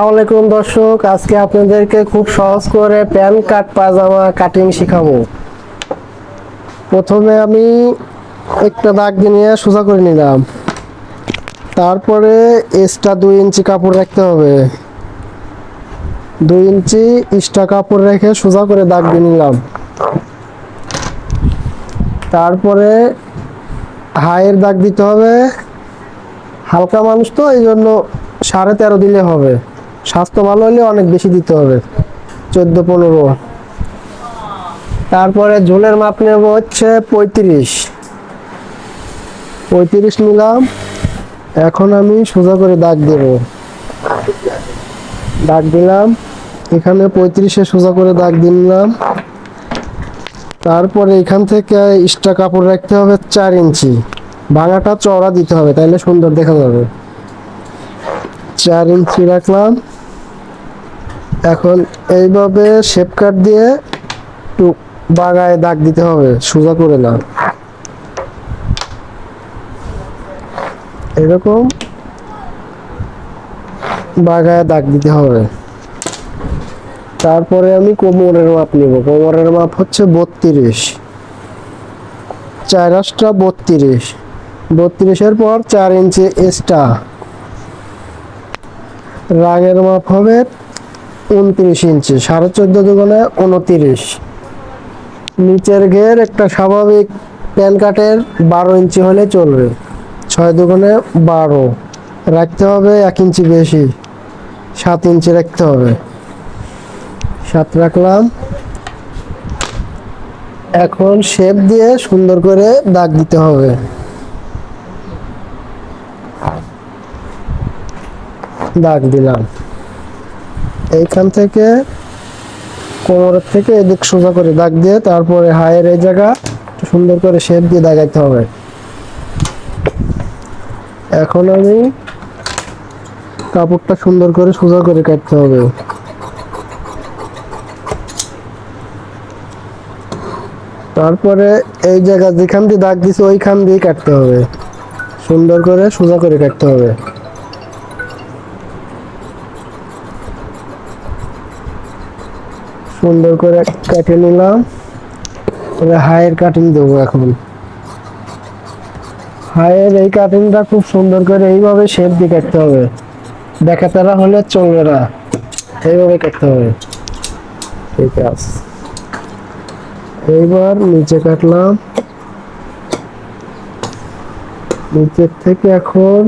আলাইকুম দর্শক, আজকে আপনাদেরকে খুব সহজ করে প্যান কাট পাজামা কাটিং শেখাবো। প্রথমে আমি একটা দাগ নিয়ে সোজা করে নিলাম। তারপরে এক্সট্রা দুই ইঞ্চি কাপড় রাখতে হবে। দুই ইঞ্চি এক্সট্রা কাপড় রেখে সোজা করে দাগ দিয়ে নিলাম। তারপরে হায়ের দাগ দিতে হবে। হালকা মানুষ তো এই জন্য সাড়ে তেরো দিলে হবে। স্বাস্থ্য ভালো হলে অনেক বেশি দিতে হবে। চোদ্দ, পনেরো। তারপরে ঝোলের মাপ নেব হচ্ছে পঁয়ত্রিশ। পঁয়ত্রিশ নিলাম। এখন আমি সোজা করে দাগ দেব। দাগ দিলাম। এখানে পঁয়ত্রিশে সোজা করে দাগ দিলাম। তারপরে এখান থেকে এক্সট্রা কাপড় রাখতে হবে চার ইঞ্চি। ভাঙাটা চওড়া দিতে হবে তাহলে সুন্দর দেখা যাবে। চার ইঞ্চি রাখলাম। এখন এইভাবে শেপ কাট দিয়ে একটু বাগায় দাগ দিতে হবে, সোজা করে না। এরকম বাগায় দাগ দিতে হবে। তারপরে আমি কোমরের মাপ নিব। কোমরের মাপ হচ্ছে বত্রিশ। চার বত্রিশ। বত্রিশের পর চার ইঞ্চি এক্সট্রা রাগের মাপ হবে উনত্রিশ ইঞ্চি, সাড়ে চোদ্দ দুগুণে উনত্রিশ। নিচের ঘের একটা স্বাভাবিক প্যান কাটের বারো ইঞ্চি হলে চলবে, ছয় দুগুণে বারো। রাখতে হবে এক ইঞ্চি বেশি, সাত ইঞ্চি রাখতে হবে। সাত রাখলাম। এখন শেপ দিয়ে সুন্দর করে দাগ দিতে হবে। দাগ দিলাম। এইখান থেকে কোমরের থেকে এদিক সোজা করে দাগ দিয়ে তারপরে হায়ের এই জায়গা সুন্দর করে শেপ দিয়ে দাগাইতে হবে। এখন আমি কাপড়টা সুন্দর করে সোজা করে কাটতে হবে। তারপরে এই জায়গা যেখান দিয়ে দাগ দিছে ওইখান দিয়ে কাটতে হবে। সুন্দর করে সোজা করে কাটতে হবে। সুন্দর করে কেটে নিলাম। এবার হায়ের কাটিং দেবো এখন। হায়ের এই কাটিংটা খুব সুন্দর করে এইভাবে শেপ দিয়ে কাটতে হবে। দেখা তারা হলে চলবে না এইভাবে কাটতে হবে। ঠিক আছে। এইবার নিচে কাটলাম। নিচের থেকে এখন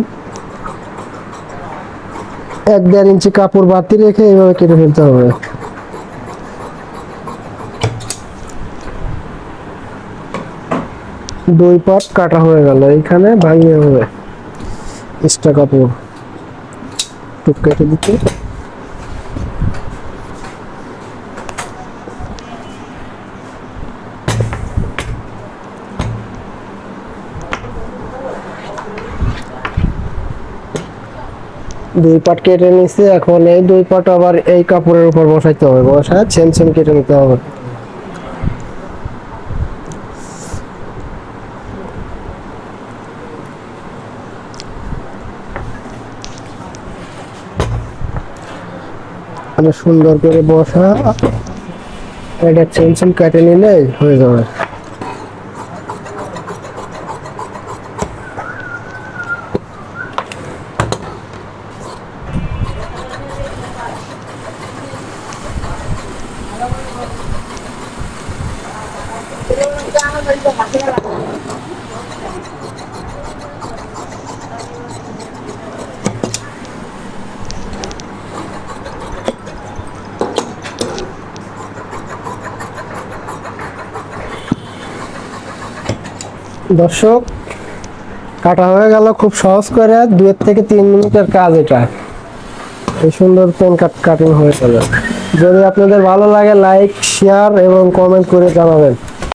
এক দেড় ইঞ্চি কাপড় বাতি রেখে এইভাবে কেটে ফেলতে হবে। দুই পাট কাটা হয়ে গেল, এইখানে ভাঙিয়ে হবে। এক্সট্রা কাপড়। টুক কেটে দিতে দুই পাট কেটে নিছে এখন এই দুই পাট আবার এই কাপড়ের উপর বসাইতে হবে। বসায় ছেন ছেন কেটে নিতে হবে। মানে সুন্দর করে বসা। এটা চেন চেন কেটে নিলে হয়ে যাবে। দর্শক, কাটা হয়ে গেল খুব সহজ করে, দুয়ের থেকে তিন মিনিটের কাজ এটা। এই সুন্দর পেন কাট কাটিং হয়ে গেল। যদি আপনাদের ভালো লাগে লাইক শেয়ার এবং কমেন্ট করে জানাবেন।